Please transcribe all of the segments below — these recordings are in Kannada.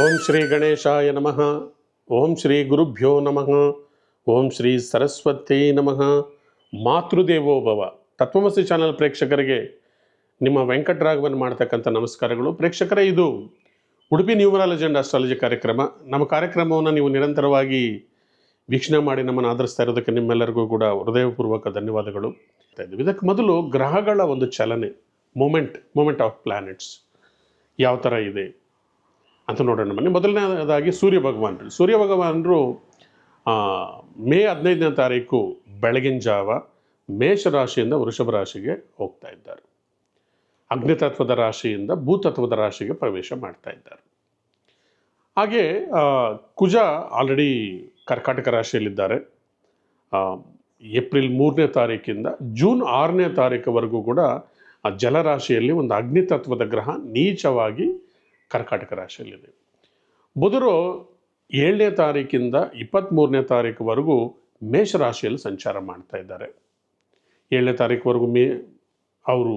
ಓಂ ಶ್ರೀ ಗಣೇಶಾಯ ನಮಃ. ಓಂ ಶ್ರೀ ಗುರುಭ್ಯೋ ನಮಃ. ಓಂ ಶ್ರೀ ಸರಸ್ವತಿ ನಮಃ. ಮಾತೃದೇವೋಭವ ತತ್ವಮಸಿ ಚಾನಲ್ ಪ್ರೇಕ್ಷಕರಿಗೆ ನಿಮ್ಮ ವೆಂಕಟರಾಘವನ್ ಮಾಡ್ತಕ್ಕಂಥ ನಮಸ್ಕಾರಗಳು. ಪ್ರೇಕ್ಷಕರೇ, ಇದು ಉಡುಪಿ ನ್ಯೂಮರಾಲಜಿ ಅಂಡ್ ಆಸ್ಟ್ರಾಲಜಿ ಕಾರ್ಯಕ್ರಮ. ನಮ್ಮ ಕಾರ್ಯಕ್ರಮವನ್ನು ನೀವು ನಿರಂತರವಾಗಿ ವೀಕ್ಷಣೆ ಮಾಡಿ ನಮ್ಮನ್ನು ಆಧರಿಸ್ತಾ ಇರೋದಕ್ಕೆ ನಿಮ್ಮೆಲ್ಲರಿಗೂ ಕೂಡ ಹೃದಯಪೂರ್ವಕ ಧನ್ಯವಾದಗಳು. ಇದಕ್ಕೆ ಮೊದಲು ಗ್ರಹಗಳ ಒಂದು ಚಲನೆ ಮೂಮೆಂಟ್ ಮೂಮೆಂಟ್ ಆಫ್ ಪ್ಲಾನೆಟ್ಸ್ ಯಾವ ಥರ ಇದೆ? ಅಂತ ನೋಡೋಣ ಬನ್ನಿ. ಮೊದಲನೇದಾಗಿ ಸೂರ್ಯ ಭಗವಾನರು. ಸೂರ್ಯ ಭಗವಾನರು ಮೇ ಹದಿನೈದನೇ ತಾರೀಕು ಬೆಳಗಿನ ಜಾವ ಮೇಷ ರಾಶಿಯಿಂದ ವೃಷಭ ರಾಶಿಗೆ ಹೋಗ್ತಾ ಇದ್ದಾರೆ. ಅಗ್ನಿತತ್ವದ ರಾಶಿಯಿಂದ ಭೂತತ್ವದ ರಾಶಿಗೆ ಪ್ರವೇಶ ಮಾಡ್ತಾ ಇದ್ದಾರೆ. ಹಾಗೆ ಕುಜ ಆಲ್ರೆಡಿ ಕರ್ಕಾಟಕ ರಾಶಿಯಲ್ಲಿದ್ದಾರೆ. ಏಪ್ರಿಲ್ ಮೂರನೇ ತಾರೀಕಿಂದ ಜೂನ್ ಆರನೇ ತಾರೀಕುವರೆಗೂ ಕೂಡ ಆ ಜಲರಾಶಿಯಲ್ಲಿ ಒಂದು ಅಗ್ನಿತತ್ವದ ಗ್ರಹ ನೀಚವಾಗಿ ಕರ್ಕಾಟಕ ರಾಶಿಯಲ್ಲಿದೆ. ಬುಧರು ಏಳನೇ ತಾರೀಕಿಂದ ಇಪ್ಪತ್ತ್ಮೂರನೇ ತಾರೀಕುವರೆಗೂ ಮೇಷರಾಶಿಯಲ್ಲಿ ಸಂಚಾರ ಮಾಡ್ತಾ ಇದ್ದಾರೆ. ಏಳನೇ ತಾರೀಕುವರೆಗೂ ಮೇ, ಅವರು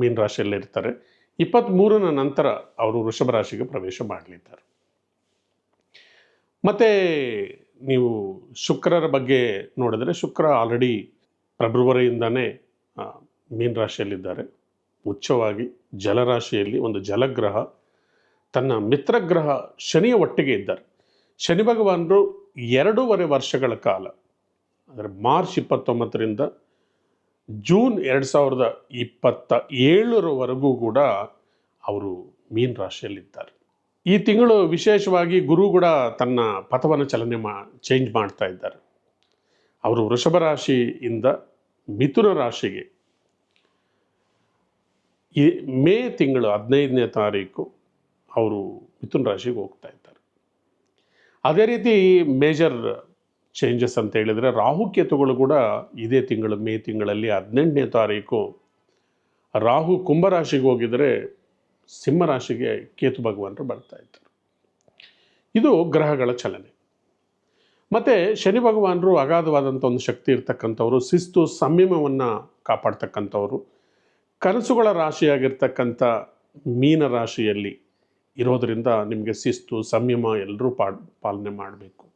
ಮೀನ ರಾಶಿಯಲ್ಲಿರ್ತಾರೆ ಇಪ್ಪತ್ತ್ಮೂರನ ನಂತರ ಅವರು ವೃಷಭ ರಾಶಿಗೆ ಪ್ರವೇಶ ಮಾಡಲಿದ್ದಾರೆ. ಮತ್ತು ನೀವು ಶುಕ್ರರ ಬಗ್ಗೆ ನೋಡಿದರೆ ಶುಕ್ರ ಆಲ್ರೆಡಿ ಫೆಬ್ರವರಿಯಿಂದನೇ ಮೀನ ರಾಶಿಯಲ್ಲಿದ್ದಾರೆ. ಉಚ್ಚವಾಗಿ ಜಲರಾಶಿಯಲ್ಲಿ ಒಂದು ಜಲಗ್ರಹ ತನ್ನ ಮಿತ್ರಗ್ರಹ ಶನಿಯ ಒಟ್ಟಿಗೆ ಇದ್ದಾರೆ. ಶನಿ ಭಗವಾನರು ಎರಡೂವರೆ ವರ್ಷಗಳ ಕಾಲ, ಅಂದರೆ ಮಾರ್ಚ್ ಇಪ್ಪತ್ತೊಂಬತ್ತರಿಂದ ಜೂನ್ ಎರಡು ಸಾವಿರದ ಇಪ್ಪತ್ತ ಏಳರವರೆಗೂ ಕೂಡ ಅವರು ಮೀನ ರಾಶಿಯಲ್ಲಿದ್ದಾರೆ. ಈ ತಿಂಗಳು ವಿಶೇಷವಾಗಿ ಗುರು ಕೂಡ ತನ್ನ ಪಥವನ್ನು ಚಲನೆ ಮಾ ಚೇಂಜ್ ಮಾಡ್ತಾ ಇದ್ದಾರೆ. ಅವರು ವೃಷಭ ರಾಶಿಯಿಂದ ಮಿಥುನ ರಾಶಿಗೆ ಈ ಮೇ ತಿಂಗಳು ಹದಿನೈದನೇ ತಾರೀಕು ಅವರು ಮಿಥುನ್ ರಾಶಿಗೆ ಹೋಗ್ತಾ ಇದ್ದಾರೆ. ಅದೇ ರೀತಿ ಮೇಜರ್ ಚೇಂಜಸ್ ಅಂತ ಹೇಳಿದರೆ ರಾಹುಕೇತುಗಳು ಕೂಡ ಇದೇ ತಿಂಗಳು, ಮೇ ತಿಂಗಳಲ್ಲಿ ಹದಿನೆಂಟನೇ ತಾರೀಕು ರಾಹು ಕುಂಭರಾಶಿಗೆ ಹೋಗಿದರೆ ಸಿಂಹರಾಶಿಗೆ ಕೇತು ಭಗವಾನರು ಬರ್ತಾ ಇದ್ದರು. ಇದು ಗ್ರಹಗಳ ಚಲನೆ. ಮತ್ತು ಶನಿ ಭಗವಾನರು ಅಗಾಧವಾದಂಥ ಒಂದು ಶಕ್ತಿ ಇರ್ತಕ್ಕಂಥವ್ರು, ಶಿಸ್ತು, ಸಂಯಮವನ್ನು ಕಾಪಾಡ್ತಕ್ಕಂಥವ್ರು, ಕನಸುಗಳ ರಾಶಿಯಾಗಿರ್ತಕ್ಕಂಥ ಮೀನ ರಾಶಿಯಲ್ಲಿ ಇರೋದರಿಂದ ನಿಮಗೆ ಶಿಸ್ತು, ಸಂಯಮ ಎಲ್ಲರೂ ಪಾಡ್, ಪಾಲನೆ ಮಾಡಬೇಕು.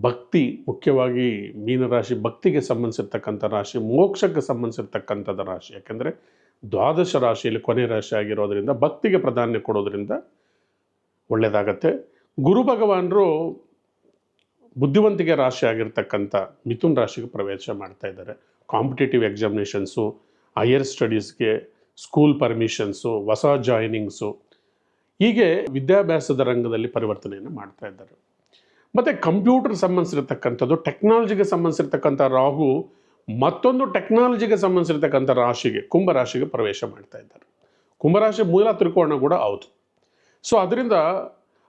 ಭಕ್ತಿ ಮುಖ್ಯವಾಗಿ ಮೀನರಾಶಿ ಭಕ್ತಿಗೆ ಸಂಬಂಧಿಸಿರ್ತಕ್ಕಂಥ ರಾಶಿ, ಮೋಕ್ಷಕ್ಕೆ ಸಂಬಂಧಿಸಿರ್ತಕ್ಕಂಥದ್ದು ರಾಶಿ. ಯಾಕೆಂದರೆ ದ್ವಾದಶ ರಾಶಿಯಲ್ಲಿ ಕೊನೆ ರಾಶಿ ಆಗಿರೋದರಿಂದ ಭಕ್ತಿಗೆ ಪ್ರಾಧಾನ್ಯ ಕೊಡೋದರಿಂದ ಒಳ್ಳೆಯದಾಗತ್ತೆ ಗುರು ಭಗವಾನರು ಬುದ್ಧಿವಂತಿಕೆ ರಾಶಿ ಆಗಿರ್ತಕ್ಕಂಥ ಮಿಥುನ್ ರಾಶಿಗೆ ಪ್ರವೇಶ ಮಾಡ್ತಾ ಇದ್ದಾರೆ. ಕಾಂಪಿಟೇಟಿವ್ ಎಕ್ಸಾಮಿನೇಷನ್ಸು, ಹೈಯರ್ ಸ್ಟಡೀಸ್ಗೆ ಸ್ಕೂಲ್ ಪರ್ಮಿಷನ್ಸು, ಹೊಸ ಜಾಯ್ನಿಂಗ್ಸು. ಹೀಗೆ ವಿದ್ಯಾಭ್ಯಾಸದ ರಂಗದಲ್ಲಿ ಪರಿವರ್ತನೆಯನ್ನು ಮಾಡ್ತಾ ಇದ್ದಾರೆ. ಮತ್ತು ಕಂಪ್ಯೂಟರ್ ಸಂಬಂಧಿಸಿರ್ತಕ್ಕಂಥದ್ದು, ಟೆಕ್ನಾಲಜಿಗೆ ಸಂಬಂಧಿಸಿರ್ತಕ್ಕಂಥ ರಾಹು ಮತ್ತೊಂದು ಟೆಕ್ನಾಲಜಿಗೆ ಸಂಬಂಧಿಸಿರ್ತಕ್ಕಂಥ ರಾಶಿಗೆ ಕುಂಭರಾಶಿಗೆ ಪ್ರವೇಶ ಮಾಡ್ತಾ ಇದ್ದಾರೆ. ಕುಂಭರಾಶಿ ಮೂಲ ತ್ರಿಕೋಣ ಕೂಡ ಹೌದು. ಸೊ ಅದರಿಂದ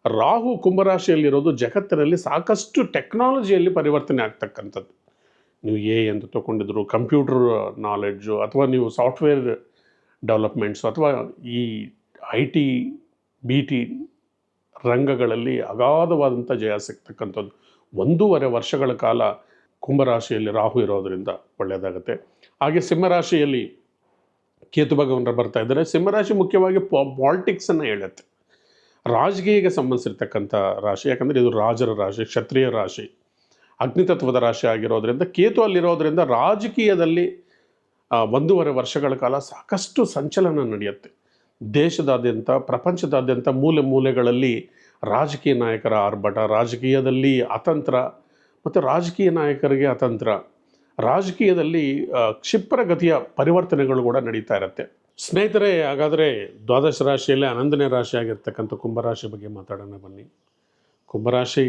ರಾಹು ಕುಂಭರಾಶಿಯಲ್ಲಿರೋದು ಜಗತ್ತಿನಲ್ಲಿ ಸಾಕಷ್ಟು ಟೆಕ್ನಾಲಜಿಯಲ್ಲಿ ಪರಿವರ್ತನೆ ಆಗ್ತಕ್ಕಂಥದ್ದು. ನೀವು ಎ ಅಂತ ತಗೊಂಡಿದ್ರು, ಕಂಪ್ಯೂಟರ್ ನಾಲೆಡ್ಜು ಅಥವಾ ನೀವು ಸಾಫ್ಟ್ವೇರ್ ಡೆವಲಪ್ಮೆಂಟ್ಸು ಅಥವಾ ಈ ಐ ಟಿ ಬಿ ಟಿ ರಂಗಗಳಲ್ಲಿ ಅಗಾಧವಾದಂಥ ಜಯ ಸಿಗ್ತಕ್ಕಂಥದ್ದು. ಒಂದೂವರೆ ವರ್ಷಗಳ ಕಾಲ ಕುಂಭರಾಶಿಯಲ್ಲಿ ರಾಹು ಇರೋದರಿಂದ ಒಳ್ಳೆಯದಾಗುತ್ತೆ. ಹಾಗೆ ಸಿಂಹರಾಶಿಯಲ್ಲಿ ಕೇತು ಭಗವಂತ ಬರ್ತಾ ಇದ್ದಾರೆ. ಸಿಂಹರಾಶಿ ಮುಖ್ಯವಾಗಿ ಪಾಲಿಟಿಕ್ಸನ್ನು ಹೇಳುತ್ತೆ. ರಾಜಕೀಯಕ್ಕೆ ಸಂಬಂಧಿಸಿರ್ತಕ್ಕಂಥ ರಾಶಿ, ಯಾಕಂದರೆ ಇದು ರಾಜರ ರಾಶಿ, ಕ್ಷತ್ರಿಯ ರಾಶಿ, ಅಗ್ನಿತತ್ವದ ರಾಶಿ ಆಗಿರೋದ್ರಿಂದ, ಕೇತು ಅಲ್ಲಿರೋದ್ರಿಂದ ರಾಜಕೀಯದಲ್ಲಿ ಒಂದೂವರೆ ವರ್ಷಗಳ ಕಾಲ ಸಾಕಷ್ಟು ಸಂಚಲನ ನಡೆಯುತ್ತೆ. ದೇಶದಾದ್ಯಂತ, ಪ್ರಪಂಚದಾದ್ಯಂತ ಮೂಲೆ ಮೂಲೆಗಳಲ್ಲಿ ರಾಜಕೀಯ ನಾಯಕರ ಆರ್ಭಟ, ರಾಜಕೀಯದಲ್ಲಿ ಅತಂತ್ರ ಮತ್ತು ರಾಜಕೀಯ ನಾಯಕರಿಗೆ ಅತಂತ್ರ. ರಾಜಕೀಯದಲ್ಲಿ ಕ್ಷಿಪ್ರಗತಿಯ ಪರಿವರ್ತನೆಗಳು ಕೂಡ ನಡೀತಾ ಇರುತ್ತೆ. ಸ್ನೇಹಿತರೆ, ಹಾಗಾದರೆ ದ್ವಾದಶ ರಾಶಿಯಲ್ಲಿ ಹನ್ನೊಂದನೇ ರಾಶಿ ಆಗಿರ್ತಕ್ಕಂಥ ಕುಂಭರಾಶಿ ಬಗ್ಗೆ ಮಾತಾಡೋಣ ಬನ್ನಿ. ಕುಂಭರಾಶಿ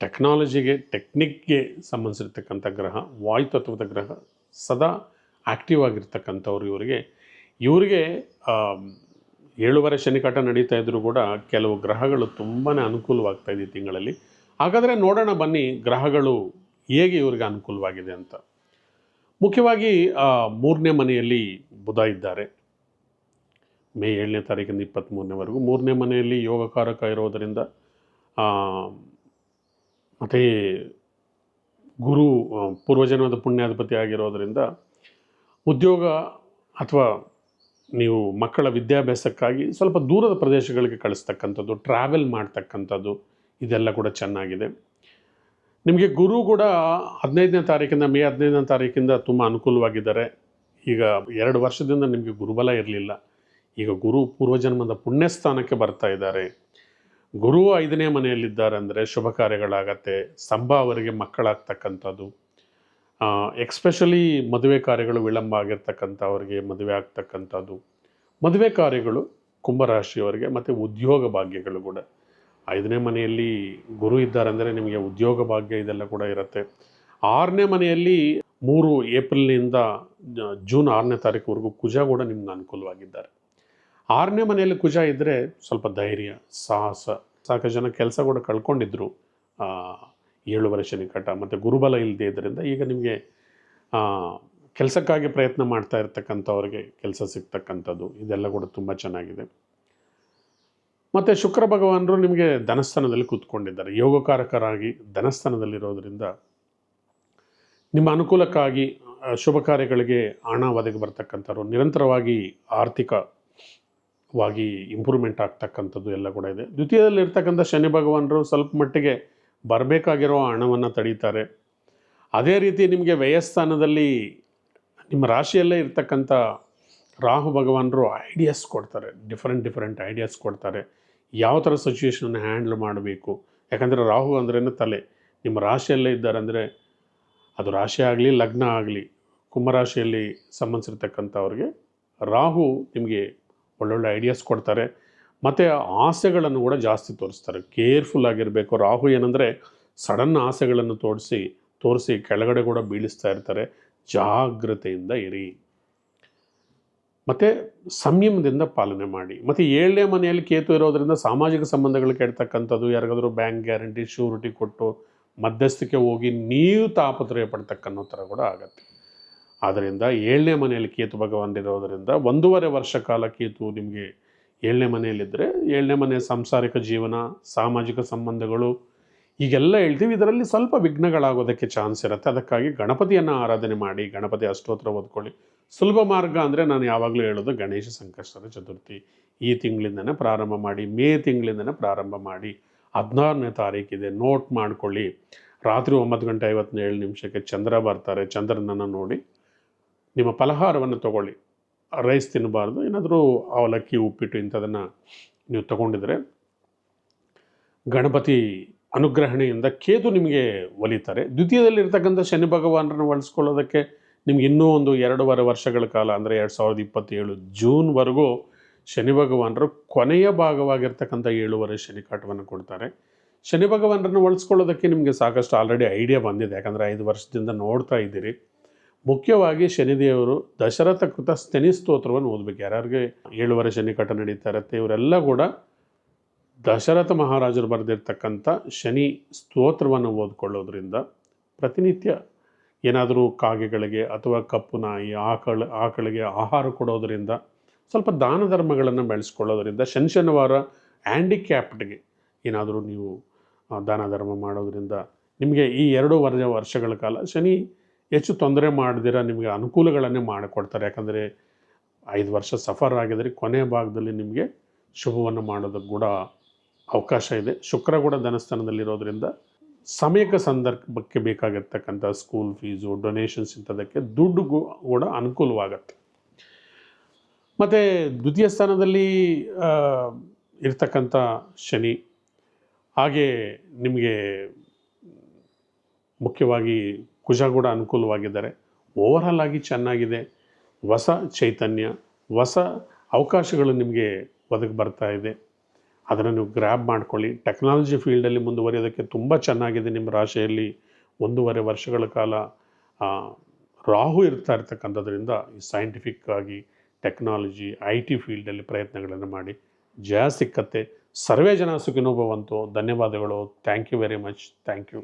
ಟೆಕ್ನಾಲಜಿಗೆ, ಟೆಕ್ನಿಕ್ಗೆ ಸಂಬಂಧಿಸಿರ್ತಕ್ಕಂಥ ಗ್ರಹ, ವಾಯುತತ್ವದ ಗ್ರಹ, ಸದಾ ಆ್ಯಕ್ಟಿವ್ ಆಗಿರ್ತಕ್ಕಂಥವ್ರು ಇವರಿಗೆ ಇವರಿಗೆ ಏಳುವರೆ ಶನಿಕಾಟ ನಡೀತಾ ಇದ್ದರೂ ಕೂಡ ಕೆಲವು ಗ್ರಹಗಳು ತುಂಬಾ ಅನುಕೂಲವಾಗ್ತಾ ಇದೆ ತಿಂಗಳಲ್ಲಿ. ಹಾಗಾದರೆ ನೋಡೋಣ ಬನ್ನಿ ಗ್ರಹಗಳು ಹೇಗೆ ಇವರಿಗೆ ಅನುಕೂಲವಾಗಿದೆ ಅಂತ. ಮುಖ್ಯವಾಗಿ ಮೂರನೇ ಮನೆಯಲ್ಲಿ ಬುಧ ಇದ್ದಾರೆ. ಮೇ ಏಳನೇ ತಾರೀಕಿಂದ ಇಪ್ಪತ್ತ್ಮೂರನೇವರೆಗೂ ಮೂರನೇ ಮನೆಯಲ್ಲಿ ಯೋಗಕಾರಕ ಇರೋದರಿಂದ ಮತ್ತು ಗುರು ಪೂರ್ವಜನ್ಮದ ಪುಣ್ಯಾಧಿಪತಿ ಆಗಿರೋದರಿಂದ ಉದ್ಯೋಗ ಅಥವಾ ನೀವು ಮಕ್ಕಳ ವಿದ್ಯಾಭ್ಯಾಸಕ್ಕಾಗಿ ಸ್ವಲ್ಪ ದೂರದ ಪ್ರದೇಶಗಳಿಗೆ ಕಳಿಸ್ತಕ್ಕಂಥದ್ದು ಟ್ರಾವೆಲ್ ಮಾಡ್ತಕ್ಕಂಥದ್ದು, ಇದೆಲ್ಲ ಕೂಡ ಚೆನ್ನಾಗಿದೆ. ನಿಮಗೆ ಗುರು ಕೂಡ ಹದಿನೈದನೇ ತಾರೀಕಿಂದ, ಮೇ ಹದಿನೈದನೇ ತಾರೀಕಿಂದ ತುಂಬ ಅನುಕೂಲವಾಗಿದ್ದಾರೆ. ಈಗ ಎರಡು ವರ್ಷದಿಂದ ನಿಮಗೆ ಗುರುಬಲ ಇರಲಿಲ್ಲ. ಈಗ ಗುರು ಪೂರ್ವಜನ್ಮದ ಪುಣ್ಯಸ್ಥಾನಕ್ಕೆ ಬರ್ತಾ ಇದ್ದಾರೆ. ಗುರು ಐದನೇ ಮನೆಯಲ್ಲಿದ್ದಾರೆ ಅಂದರೆ ಶುಭ ಕಾರ್ಯಗಳಾಗತ್ತೆ. ಸಂಭ ಅವರಿಗೆ ಮಕ್ಕಳಾಗ್ತಕ್ಕಂಥದ್ದು. ಎಕ್ಸ್ಪೆಷಲಿ ಮದುವೆ ಕಾರ್ಯಗಳು ವಿಳಂಬ ಆಗಿರ್ತಕ್ಕಂಥವ್ರಿಗೆ ಮದುವೆ ಆಗ್ತಕ್ಕಂಥದ್ದು. ಮದುವೆ ಕಾರ್ಯಗಳು ಕುಂಭರಾಶಿಯವರಿಗೆ ಮತ್ತು ಉದ್ಯೋಗ ಭಾಗ್ಯಗಳು ಕೂಡ. ಐದನೇ ಮನೆಯಲ್ಲಿ ಗುರು ಇದ್ದಾರೆ ಅಂದರೆ ನಿಮಗೆ ಉದ್ಯೋಗ ಭಾಗ್ಯ ಇದೆಲ್ಲ ಕೂಡ ಇರುತ್ತೆ. ಆರನೇ ಮನೆಯಲ್ಲಿ ಮೂರು ಏಪ್ರಿಲ್ನಿಂದ ಜೂನ್ ಆರನೇ ತಾರೀಕುವರೆಗೂ ಕುಜ ಕೂಡ ನಿಮ್ಗೆ ಅನುಕೂಲವಾಗಿದ್ದಾರೆ. ಆರನೇ ಮನೆಯಲ್ಲಿ ಕುಜ ಇದ್ದರೆ ಸ್ವಲ್ಪ ಧೈರ್ಯ, ಸಾಹಸ, ಸಾಕಷ್ಟು ಜನ ಕೆಲಸ ಕೂಡ ಕಳ್ಕೊಂಡಿದ್ರು. ಏಳುವರೆ ಶನಿಕಟ ಮತ್ತು ಗುರುಬಲ ಇಲ್ಲದೇ ಇದರಿಂದ ಈಗ ನಿಮಗೆ ಕೆಲಸಕ್ಕಾಗಿ ಪ್ರಯತ್ನ ಮಾಡ್ತಾ ಇರ್ತಕ್ಕಂಥವ್ರಿಗೆ ಕೆಲಸ ಸಿಗ್ತಕ್ಕಂಥದ್ದು. ಇದೆಲ್ಲ ಕೂಡ ತುಂಬ ಚೆನ್ನಾಗಿದೆ. ಮತ್ತು ಶುಕ್ರ ಭಗವಾನರು ನಿಮಗೆ ಧನಸ್ಥಾನದಲ್ಲಿ ಕೂತ್ಕೊಂಡಿದ್ದಾರೆ. ಯೋಗಕಾರಕರಾಗಿ ಧನಸ್ಥಾನದಲ್ಲಿರೋದ್ರಿಂದ ನಿಮ್ಮ ಅನುಕೂಲಕ್ಕಾಗಿ ಶುಭ ಕಾರ್ಯಗಳಿಗೆ ಹಣ ಒದಗಿ ಬರ್ತಕ್ಕಂಥವ್ರು, ನಿರಂತರವಾಗಿ ಆರ್ಥಿಕವಾಗಿ ಇಂಪ್ರೂವ್ಮೆಂಟ್ ಆಗ್ತಕ್ಕಂಥದ್ದು ಎಲ್ಲ ಕೂಡ ಇದೆ. ದ್ವಿತೀಯದಲ್ಲಿ ಇರ್ತಕ್ಕಂಥ ಶನಿ ಭಗವಾನರು ಸ್ವಲ್ಪ ಮಟ್ಟಿಗೆ ಬರಬೇಕಾಗಿರೋ ಹಣವನ್ನು ತಡೀತಾರೆ. ಅದೇ ರೀತಿ ನಿಮಗೆ ವ್ಯಯಸ್ಥಾನದಲ್ಲಿ ನಿಮ್ಮ ರಾಶಿಯಲ್ಲೇ ಇರ್ತಕ್ಕಂಥ ರಾಹು ಭಗವಾನರು ಐಡಿಯಾಸ್ ಕೊಡ್ತಾರೆ. ಡಿಫ್ರೆಂಟ್ ಡಿಫ್ರೆಂಟ್ ಐಡಿಯಾಸ್ ಕೊಡ್ತಾರೆ. ಯಾವ ಥರ ಸಿಚುವೇಶನನ್ನು ಹ್ಯಾಂಡಲ್ ಮಾಡಬೇಕು? ಯಾಕಂದರೆ ರಾಹು ಅಂದ್ರೇ ತಲೆ. ನಿಮ್ಮ ರಾಶಿಯಲ್ಲೇ ಇದ್ದಾರೆ ಅಂದರೆ ಅದು ರಾಶಿ ಆಗಲಿ, ಲಗ್ನ ಆಗಲಿ, ಕುಂಭರಾಶಿಯಲ್ಲಿ ಸಂಬಂಧಿಸಿರ್ತಕ್ಕಂಥವ್ರಿಗೆ ರಾಹು ನಿಮಗೆ ಒಳ್ಳೊಳ್ಳೆ ಐಡಿಯಾಸ್ ಕೊಡ್ತಾರೆ. ಮತ್ತು ಆಸೆಗಳನ್ನು ಕೂಡ ಜಾಸ್ತಿ ತೋರಿಸ್ತಾರೆ. ಕೇರ್ಫುಲ್ ಆಗಿರಬೇಕು. ರಾಹು ಏನಂದರೆ ಸಡನ್ ಆಸೆಗಳನ್ನು ತೋರಿಸಿ ತೋರಿಸಿ ಕೆಳಗಡೆ ಕೂಡ ಬೀಳಿಸ್ತಾ ಇರ್ತಾರೆ. ಜಾಗ್ರತೆಯಿಂದ ಇರಿ. ಮತ್ತು ಸಂಯಮದಿಂದ ಪಾಲನೆ ಮಾಡಿ. ಮತ್ತು ಏಳನೇ ಮನೆಯಲ್ಲಿ ಕೇತು ಇರೋದರಿಂದ ಸಾಮಾಜಿಕ ಸಂಬಂಧಗಳು ಕೆಡ್ತಕ್ಕಂಥದ್ದು, ಯಾರಿಗಾದರೂ ಬ್ಯಾಂಕ್ ಗ್ಯಾರಂಟಿ, ಶ್ಯೂರಿಟಿ ಕೊಟ್ಟು ಮಧ್ಯಸ್ಥಿಕೆ ಹೋಗಿ ನೀವು ತಾಪತ್ರಯ ಪಡ್ತಕ್ಕನ್ನೋ ಥರ ಕೂಡ ಆಗತ್ತೆ. ಆದ್ದರಿಂದ ಏಳನೇ ಮನೆಯಲ್ಲಿ ಕೇತು ಭಗವಂತ ಇರೋದರಿಂದ ಒಂದೂವರೆ ವರ್ಷ ಕಾಲ ಕೇತು ನಿಮಗೆ ಏಳನೇ ಮನೆಯಲ್ಲಿದ್ದರೆ ಏಳನೇ ಮನೆ ಸಾಂಸಾರಿಕ ಜೀವನ, ಸಾಮಾಜಿಕ ಸಂಬಂಧಗಳು ಈಗೆಲ್ಲ ಹೇಳ್ತೀವಿ. ಇದರಲ್ಲಿ ಸ್ವಲ್ಪ ವಿಘ್ನಗಳಾಗೋದಕ್ಕೆ ಚಾನ್ಸ್ ಇರುತ್ತೆ. ಅದಕ್ಕಾಗಿ ಗಣಪತಿಯನ್ನು ಆರಾಧನೆ ಮಾಡಿ, ಗಣಪತಿ ಅಷ್ಟೋತ್ರ ಓದ್ಕೊಳ್ಳಿ. ಸುಲಭ ಮಾರ್ಗ ಅಂದರೆ ನಾನು ಯಾವಾಗಲೂ ಹೇಳೋದು ಗಣೇಶ ಸಂಕಷ್ಟದ ಚತುರ್ಥಿ. ಈ ತಿಂಗಳಿಂದನೇ ಪ್ರಾರಂಭ ಮಾಡಿ, ಮೇ ತಿಂಗಳಿಂದನೇ ಪ್ರಾರಂಭ ಮಾಡಿ, ಹದಿನಾರನೇ ತಾರೀಕಿದೆ ನೋಟ್ ಮಾಡ್ಕೊಳ್ಳಿ. ರಾತ್ರಿ ಒಂಬತ್ತು ಗಂಟೆ ಐವತ್ತೇಳು ನಿಮಿಷಕ್ಕೆ ಚಂದ್ರ ಬರ್ತಾರೆ. ಚಂದ್ರನನ್ನು ನೋಡಿ ನಿಮ್ಮ ಫಲಹಾರವನ್ನು ತಗೊಳ್ಳಿ. ರೈಸ್ ತಿನ್ನಬಾರ್ದು, ಏನಾದರೂ ಅವಲಕ್ಕಿ, ಉಪ್ಪಿಟ್ಟು ಇಂಥದನ್ನು ನೀವು ತಗೊಂಡಿದ್ರೆ ಗಣಪತಿ ಅನುಗ್ರಹಣೆಯಿಂದ ಕೇದು ನಿಮಗೆ ಒಲಿತಾರೆ. ದ್ವಿತೀಯದಲ್ಲಿರ್ತಕ್ಕಂಥ ಶನಿ ಭಗವಾನರನ್ನು ಬಳಸ್ಕೊಳ್ಳೋದಕ್ಕೆ ನಿಮ್ಗೆ ಇನ್ನೂ ಒಂದು ಎರಡೂವರೆ ವರ್ಷಗಳ ಕಾಲ, ಅಂದರೆ ಎರಡು ಸಾವಿರದ ಇಪ್ಪತ್ತೇಳು ಜೂನ್ವರೆಗೂ ಶನಿ ಭಗವಾನರು ಕೊನೆಯ ಭಾಗವಾಗಿರ್ತಕ್ಕಂಥ ಏಳುವರೆ ಶನಿಕಾಟವನ್ನು ಕೊಡ್ತಾರೆ. ಶನಿ ಭಗವಾನರನ್ನು ಬಳಸ್ಕೊಳ್ಳೋದಕ್ಕೆ ನಿಮಗೆ ಸಾಕಷ್ಟು ಆಲ್ರೆಡಿ ಐಡಿಯಾ ಬಂದಿದೆ. ಯಾಕಂದರೆ ಐದು ವರ್ಷದಿಂದ ನೋಡ್ತಾ ಇದ್ದೀರಿ. ಮುಖ್ಯವಾಗಿ ಶನಿದೇವರು ದಶರಥ ಕೃತ ಸ್ತನಿ ಸ್ತೋತ್ರವನ್ನು ಓದಬೇಕು. ಯಾರ್ಯಾರಿಗೆ ಏಳುವರೆ ಶನಿಕಟ ನಡೀತಾ ಇರುತ್ತೆ, ಇವರೆಲ್ಲ ಕೂಡ ದಶರಥ ಮಹಾರಾಜರು ಬರೆದಿರ್ತಕ್ಕಂಥ ಶನಿ ಸ್ತೋತ್ರವನ್ನು ಓದ್ಕೊಳ್ಳೋದ್ರಿಂದ ಪ್ರತಿನಿತ್ಯ ಏನಾದರೂ ಕಾಗೆಗಳಿಗೆ ಅಥವಾ ಕಪ್ಪು ನಾಯಿ, ಆಕಳ, ಆಕಳಿಗೆ ಆಹಾರ ಕೊಡೋದರಿಂದ, ಸ್ವಲ್ಪ ದಾನ ಧರ್ಮಗಳನ್ನು ಬೆಳೆಸ್ಕೊಳ್ಳೋದ್ರಿಂದ, ಶನಿ ಶನಿವಾರ ಹ್ಯಾಂಡಿಕ್ಯಾಪ್ಡ್ಗೆ ಏನಾದರೂ ನೀವು ದಾನ ಧರ್ಮ ಮಾಡೋದರಿಂದ ನಿಮಗೆ ಈ ಎರಡು ವರ್ಷ ವರ್ಷಗಳ ಕಾಲ ಶನಿ ಹೆಚ್ಚು ತೊಂದರೆ ಮಾಡದಿರ ನಿಮಗೆ ಅನುಕೂಲಗಳನ್ನೇ ಮಾಡಿಕೊಡ್ತಾರೆ. ಯಾಕಂದರೆ ಐದು ವರ್ಷ ಸಫರ್ ಆಗಿದ್ರೆ ಕೊನೆಯ ಭಾಗದಲ್ಲಿ ನಿಮಗೆ ಶುಭವನ್ನು ಮಾಡೋದಕ್ಕೆ ಕೂಡ ಅವಕಾಶ ಇದೆ. ಶುಕ್ರ ಕೂಡ ಧನಸ್ಥಾನದಲ್ಲಿರೋದ್ರಿಂದ ಸಮಯಕ್ಕೆ ಸಂದರ್ಭಕ್ಕೆ ಬೇಕಾಗಿರ್ತಕ್ಕಂಥ ಸ್ಕೂಲ್ ಫೀಸು ಡೊನೇಷನ್ಸ್ ಇಂಥದಕ್ಕೆ ದುಡ್ಡು ಕೂಡ ಅನುಕೂಲವಾಗತ್ತೆ. ಮತ್ತು ದ್ವಿತೀಯ ಸ್ಥಾನದಲ್ಲಿ ಇರ್ತಕ್ಕಂಥ ಶನಿ, ಹಾಗೆ ನಿಮಗೆ ಮುಖ್ಯವಾಗಿ ಕುಜ ಕೂಡ ಅನುಕೂಲವಾಗಿದ್ದಾರೆ ಓವರಾಲ್ ಆಗಿ ಚೆನ್ನಾಗಿದೆ. ಹೊಸ ಚೈತನ್ಯ, ಹೊಸ ಅವಕಾಶಗಳು ನಿಮಗೆ ಒದಗಿ ಬರ್ತಾ ಇದೆ. ಅದನ್ನು ನೀವು ಗ್ರ್ಯಾಬ್ ಮಾಡ್ಕೊಳ್ಳಿ ಟೆಕ್ನಾಲಜಿ ಫೀಲ್ಡಲ್ಲಿ ಮುಂದುವರಿಯೋದಕ್ಕೆ ತುಂಬ ಚೆನ್ನಾಗಿದೆ ನಿಮ್ಮ ರಾಶಿಯಲ್ಲಿ ಒಂದೂವರೆ ವರ್ಷಗಳ ಕಾಲ. ರಾಹು ಇರ್ತಾ ಇರ್ತಕ್ಕಂಥದ್ರಿಂದ ಈ ಸೈಂಟಿಫಿಕ್ ಆಗಿ ಟೆಕ್ನಾಲಜಿ ಐ ಟಿ ಫೀಲ್ಡಲ್ಲಿ ಪ್ರಯತ್ನಗಳನ್ನು ಮಾಡಿ. ಜಯ ಸಿಕ್ಕತ್ತೆ. ಸರ್ವೇ ಜನ ಸುಖಿನೋಭವಂತು. ಧನ್ಯವಾದಗಳು. Thank you very much thank you